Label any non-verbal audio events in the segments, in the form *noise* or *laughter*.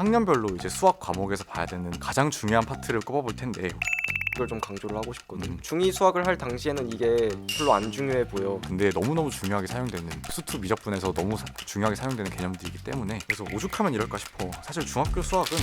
학년별로 이제 수학 과목에서 봐야 되는 가장 중요한 파트를 꼽아볼 텐데 이걸 좀 강조를 하고 싶거든. 음. 중2 수학을 할 당시에는 이게 별로 안 중요해 보여. 근데 너무너무 중요하게 사용되는 수투 미적분에서 너무 사- 중요하게 사용되는 개념들이기 때문에 그래서 오죽하면 이럴까 싶어 사실 중학교 수학은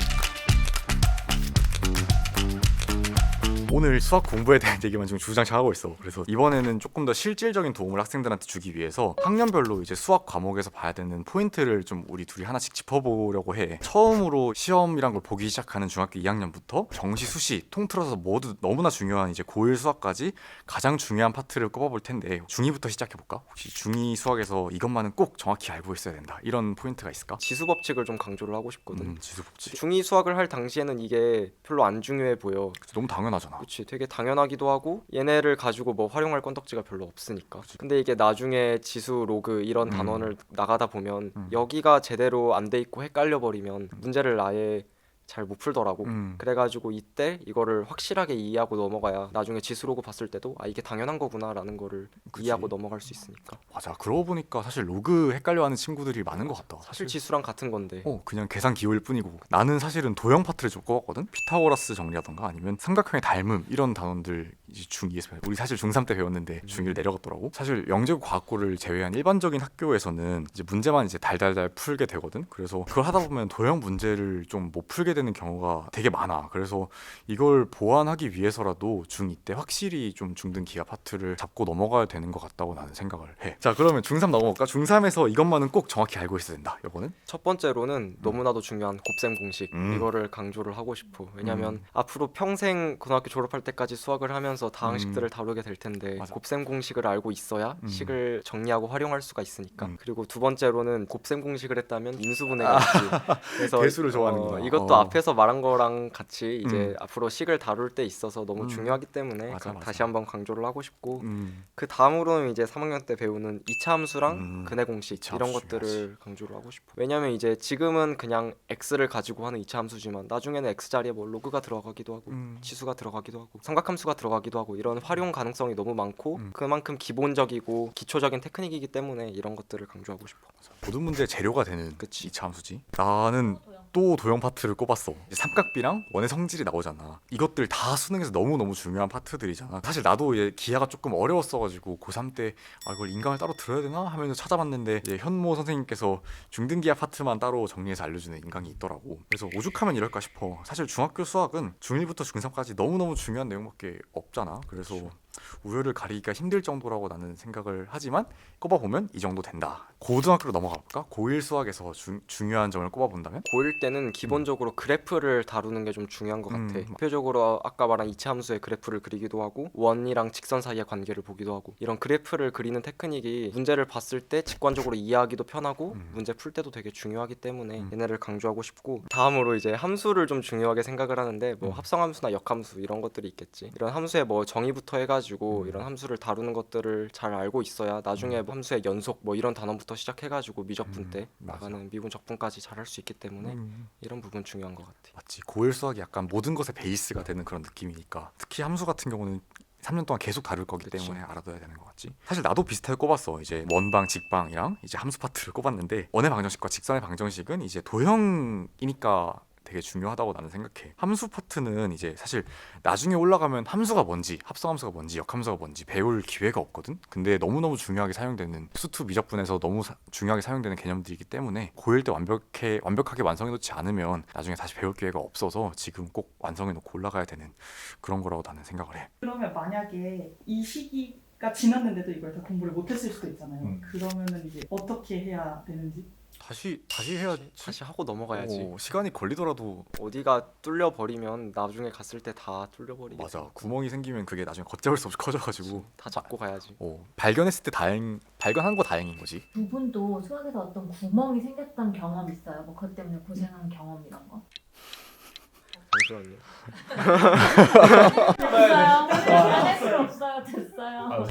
오늘 수학 공부에 대한 *laughs* 얘기만 지금 주장창하고 있어. 그래서 이번에는 조금 더 실질적인 도움을 학생들한테 주기 위해서 학년별로 이제 수학 과목에서 봐야 되는 포인트를 좀 우리 둘이 하나씩 짚어보려고 해. 처음으로 시험이란 걸 보기 시작하는 중학교 2학년부터 정시, 수시 통틀어서 모두 너무나 중요한 이제 고1 수학까지 가장 중요한 파트를 꼽아볼 텐데 중2부터 시작해볼까? 혹시 중2 수학에서 이것만은 꼭 정확히 알고 있어야 된다. 이런 포인트가 있을까? 지수 법칙을 좀 강조를 하고 싶거든. 음, 지수복지. 중2 수학을 할 당시에는 이게 별로 안 중요해 보여. 너무 당연하잖아. 그렇지 되게 당연하기도 하고 얘네를 가지고 뭐 활용할 건덕지가 별로 없으니까 근데 이게 나중에 지수 로그 이런 음. 단원을 나가다 보면 음. 여기가 제대로 안 돼 있고 헷갈려 버리면 문제를 아예 잘 못 풀더라고 음. 그래가지고 이때 이거를 확실하게 이해하고 넘어가야 나중에 지수 로그 봤을 때도 아 이게 당연한 거구나라는 거를 그치. 이해하고 넘어갈 수 있으니까 맞아. 그러고 보니까 사실 로그 헷갈려하는 친구들이 많은 것 같다. 사실 지수랑 같은 건데 어 그냥 계산 기호일 뿐이고 나는 사실은 도형 파트를 좀 꼽았거든 피타고라스 정리하던가 아니면 삼각형의 닮음 이런 단원들 중2에서 배워 우리 사실 중3 때 배웠는데 중1 내려갔더라고. 사실 영재고 과학고를 제외한 일반적인 학교에서는 이제 문제만 이제 달달달 풀게 되거든? 그래서 그걸 하다 보면 도형 문제를 좀 못 풀게 되는 경우가 되게 많아. 그래서 이걸 보완하기 위해서라도 중2 때 확실히 좀 중등 기하 파트를 잡고 넘어가야 되는 것 같다고 나는 생각을 해 자 그러면 중3 넘어갈까? 중3에서 이것만은 꼭 정확히 알고 있어야 된다 이거는 첫 번째로는 너무나도 중요한 곱셈 공식. 음. 이거를 강조를 하고 싶어. 왜냐면 음. 앞으로 평생 고등학교 졸업할 때까지 수학을 하면 서 음. 다항식들을 다루게 될 텐데 맞아. 곱셈 공식을 알고 있어야 음. 식을 정리하고 활용할 수가 있으니까 음. 그리고 두 번째로는 곱셈 공식을 했다면 인수분해가 있지 그래서 *laughs* 개수를 좋아하는구나. 이것도 어. 앞에서 말한 거랑 같이 이제 음. 앞으로 식을 다룰 때 있어서 너무 음. 중요하기 때문에 맞아, 가- 맞아. 다시 한번 강조를 하고 싶고 음. 그 다음으로는 이제 3학년 때 배우는 이차 함수랑 음, 근해 공식 이차 이런 함수 것들을 중요하지. 강조를 하고 싶어. 왜냐면 이제 지금은 그냥 x를 가지고 하는 이차 함수지만 나중에는 x 자리에 뭐 로그가 들어가기도 하고 음. 지수가 들어가기도 하고 삼각함수가 들어가기도 하고 이런 활용 가능성이 너무 많고 음. 그만큼 기본적이고 기초적인 테크닉이기 때문에 이런 것들을 강조하고 싶어. 모든 문제의 재료가 되는 그치. 이차 함수지. 나는 또 도형 파트를 꼽았어. 삼각비랑 원의 성질이 나오잖아. 이것들 다 수능에서 너무 너무 중요한 파트들이잖아. 사실 나도 이제 기하가 조금 어려웠어가지고 고3 때 아, 이걸 인강을 따로 들어야 되나 하면서 찾아봤는데 현모 선생님께서 중등기하 파트만 따로 정리해서 알려주는 인강이 있더라고. 그래서 오죽하면 이럴까 싶어. 사실 중학교 수학은 중1부터 중3까지 너무 너무 중요한 내용밖에 없잖아. 그래서 우열을 가리기가 힘들 정도라고 나는 생각을 하지만 꼽아보면 이 정도 된다. 고등학교로 넘어가 볼까? 고1 수학에서 중, 중요한 점을 꼽아본다면? 고1 때는 기본적으로 그래프를 다루는 게 좀 중요한 것 같아. 음. 대표적으로 아까 말한 이차 함수의 그래프를 그리기도 하고 원이랑 직선 사이의 관계를 보기도 하고 이런 그래프를 그리는 테크닉이 문제를 봤을 때 직관적으로 이해하기도 편하고 음. 문제 풀 때도 되게 중요하기 때문에 음. 얘네를 강조하고 싶고 다음으로 이제 함수를 좀 중요하게 생각을 하는데 뭐 음. 합성함수나 역함수 이런 것들이 있겠지. 이런 함수의 뭐 정의부터 해가지고 음. 이런 함수를 다루는 것들을 잘 알고 있어야 나중에 뭐 함수의 연속 뭐 이런 단원부터 시작해 가지고 미적분 음, 때 맞아. 나가는 미분 적분까지 잘 할 수 있기 때문에 음. 이런 부분 중요한 것 같아. 맞지. 고1 수학이 약간 모든 것의 베이스가 되는 그런 느낌이니까 특히 함수 같은 경우는 3년 동안 계속 다룰 거기 그치. 때문에 알아둬야 되는 것 같지. 사실 나도 비슷하게 꼽았어. 이제 원방, 직방이랑 이제 함수 파트를 꼽았는데 원의 방정식과 직선의 방정식은 이제 도형이니까 되게 중요하다고 나는 생각해. 함수 파트는 이제 사실 나중에 올라가면 함수가 뭔지, 합성함수가 뭔지, 역함수가 뭔지 배울 기회가 없거든. 근데 너무너무 중요하게 사용되는 수투 미적분에서 너무 사- 중요하게 사용되는 개념들이기 때문에 고1 때 완벽해 완벽하게 완성해 놓지 않으면 나중에 다시 배울 기회가 없어서 지금 꼭 완성해 놓고 올라가야 되는 그런 거라고 나는 생각을 해. 그러면 만약에 이 시기 가 지났는데도 이걸 다 공부를 못했을 수도 있잖아요. 음. 그러면은 이제 어떻게 해야 되는지. 다시 다시 해야지. 다시 하고 넘어가야지. 어, 시간이 걸리더라도 어디가 뚫려 버리면 나중에 갔을 때 다 뚫려 버리게. 맞아 구멍이 생기면 그게 나중에 걷잡을 수 없이 커져가지고 다 잡고 가야지. 어, 발견했을 때 다행 발견한 거 다행인 거지. 두 분도 수학에서 어떤 구멍이 생겼던 경험 있어요? 뭐 그것 때문에 고생한 경험 이런 거? 잠시만요. 됐어요. 화낼 필요 없어요. *laughs* 됐어요.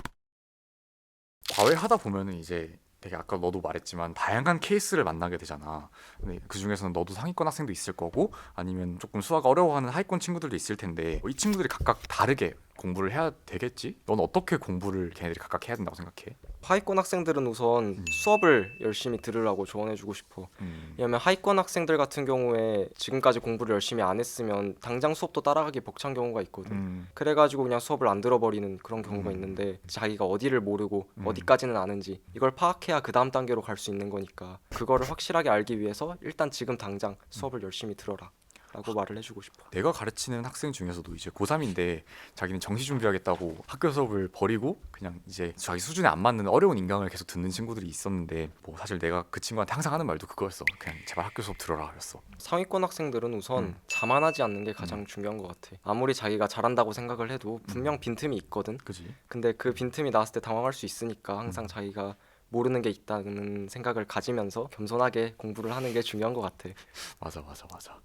과외하다 보면은 이제 되게 아까 너도 말했지만 다양한 케이스를 만나게 되잖아. 근데 그 중에서는 너도 상위권 학생도 있을 거고 아니면 조금 수학 어려워하는 하위권 친구들도 있을 텐데 이 친구들이 각각 다르게 공부를 해야 되겠지? 넌 어떻게 공부를 걔네들이 각각 해야 된다고 생각해? 하위권 학생들은 우선 음. 수업을 열심히 들으라고 조언해주고 싶어. 음. 왜냐면 하위권 학생들 같은 경우에 지금까지 공부를 열심히 안 했으면 당장 수업도 따라가기 벅찬 경우가 있거든. 음. 그래가지고 그냥 수업을 안 들어버리는 그런 경우가 음. 있는데 자기가 어디를 모르고 음. 어디까지는 아는지 이걸 파악해야 그 다음 단계로 갈 수 있는 거니까 그거를 확실하게 알기 위해서 일단 지금 당장 수업을 열심히 들어라 라고 말을 해주고 싶어 내가 가르치는 학생 중에서도 이제 고3인데 자기는 정시 준비하겠다고 학교 수업을 버리고 그냥 이제 자기 수준에 안 맞는 어려운 인강을 계속 듣는 친구들이 있었는데 뭐 사실 내가 그 친구한테 항상 하는 말도 그거였어. 그냥 제발 학교 수업 들어라 그랬어. 상위권 학생들은 우선 음. 자만하지 않는 게 가장 중요한 것 같아 아무리 자기가 잘한다고 생각을 해도 음. 분명 빈틈이 있거든 그지? 근데 그 빈틈이 나왔을 때 당황할 수 있으니까 항상 음. 자기가 모르는 게 있다는 생각을 가지면서 겸손하게 공부를 하는 게 중요한 것 같아 *laughs* 맞아 맞아 맞아.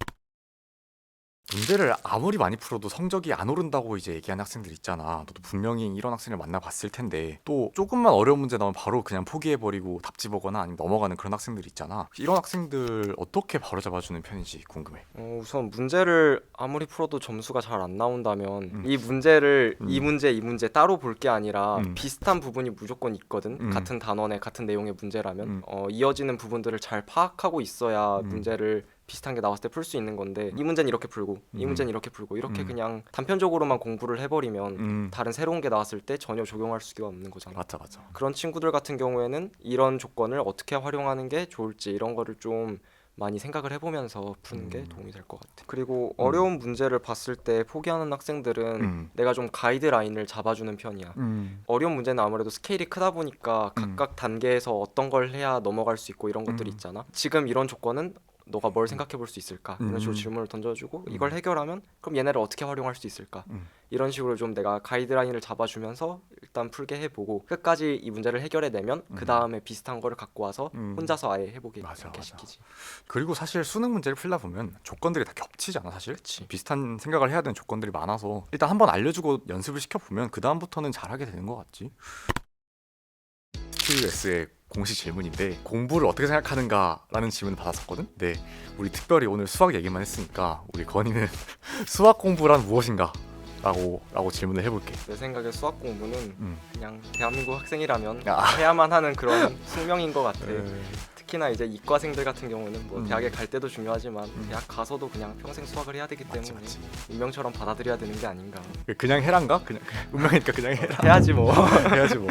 문제를 아무리 많이 풀어도 성적이 안 오른다고 이제 얘기하는 학생들 있잖아. 너도 분명히 이런 학생을 만나봤을 텐데 또 조금만 어려운 문제 나오면 바로 그냥 포기해버리고 답지보거나 아니면 넘어가는 그런 학생들 있잖아. 이런 학생들 어떻게 바로잡아주는 편인지 궁금해. 어, 우선 문제를 아무리 풀어도 점수가 잘 안 나온다면 음. 이 문제를 음. 이 문제 이 문제 따로 볼 게 아니라 음. 비슷한 부분이 무조건 있거든 음. 같은 단원의 같은 내용의 문제라면 음. 어, 이어지는 부분들을 잘 파악하고 있어야 음. 문제를 비슷한 게 나왔을 때 풀 수 있는 건데 이 문제는 이렇게 풀고 이 음. 문제는 이렇게 풀고 이렇게 음. 그냥 단편적으로만 공부를 해버리면 음. 다른 새로운 게 나왔을 때 전혀 적용할 수가 없는 거잖아 맞아 맞아. 그런 친구들 같은 경우에는 이런 조건을 어떻게 활용하는 게 좋을지 이런 거를 좀 많이 생각을 해보면서 푸는 게 음. 도움이 될 것 같아. 그리고 어려운 문제를 봤을 때 포기하는 학생들은 음. 내가 좀 가이드라인을 잡아주는 편이야. 음. 어려운 문제는 아무래도 스케일이 크다 보니까 음. 각각 단계에서 어떤 걸 해야 넘어갈 수 있고 이런 것들이 음. 있잖아. 지금 이런 조건은 너가 뭘 생각해 볼 수 있을까? 이런 식으로 음. 질문을 던져주고 음. 이걸 해결하면 그럼 얘네를 어떻게 활용할 수 있을까? 음. 이런 식으로 좀 내가 가이드라인을 잡아주면서 일단 풀게 해보고 끝까지 이 문제를 해결해내면 음. 그 다음에 비슷한 거를 갖고 와서 음. 혼자서 아예 해보게 맞아, 이렇게 맞아. 시키지. 그리고 사실 수능 문제를 풀다 보면 조건들이 다 겹치잖아 사실. 그치. 비슷한 생각을 해야 되는 조건들이 많아서 일단 한번 알려주고 연습을 시켜보면 그 다음부터는 잘하게 되는 것 같지. QS의 공식 질문인데 공부를 어떻게 생각하는가라는 질문을 받았었거든. 네, 우리 특별히 오늘 수학 얘기만 했으니까 우리 건이는 *laughs* 수학 공부란 무엇인가? 라고 라고 질문을 해볼게. 내 생각에 수학 공부는 음. 그냥 대한민국 학생이라면 아. 해야만 하는 그런 *laughs* 숙명인 것 같아. 에, 특히나 이제 이과생들 같은 경우는 뭐 음. 대학에 갈 때도 중요하지만 음. 대학 가서도 그냥 평생 수학을 해야 되기 때문에 맞지 맞지. 운명처럼 받아들여야 되는 게 아닌가. 그냥 해란가? 그냥 그냥 *laughs* 운명이니까 그냥 해라. 해야지 뭐. *laughs* 해야지 뭐.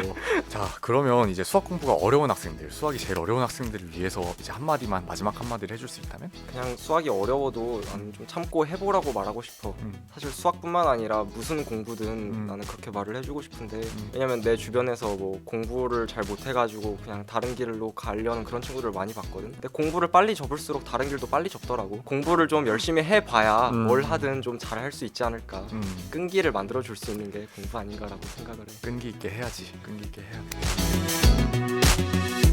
자 그러면 이제 수학 공부가 어려운 학생들, 수학이 제일 어려운 학생들을 위해서 이제 한 마디만 마지막 한 마디를 해줄 수 있다면? 그냥 수학이 어려워도 나는 좀 참고 해보라고 말하고 싶어. 음. 사실 수학뿐만 아니라 무슨 공부든 음. 나는 그렇게 말을 해주고 싶은데 음. 왜냐면 내 주변에서 뭐 공부를 잘 못해가지고 그냥 다른 길로 가려는 그런 친구들 공부를 많이 봤거든. 근데 공부를 빨리 접을수록 다른 길도 빨리 접더라고. 공부를 좀 열심히 해봐야 음. 뭘 하든 좀 잘 할 수 있지 않을까. 음. 끈기를 만들어 줄 수 있는 게 공부 아닌가라고 생각을 해. 끈기 있게 해야지. 끈기 있게 해야 돼.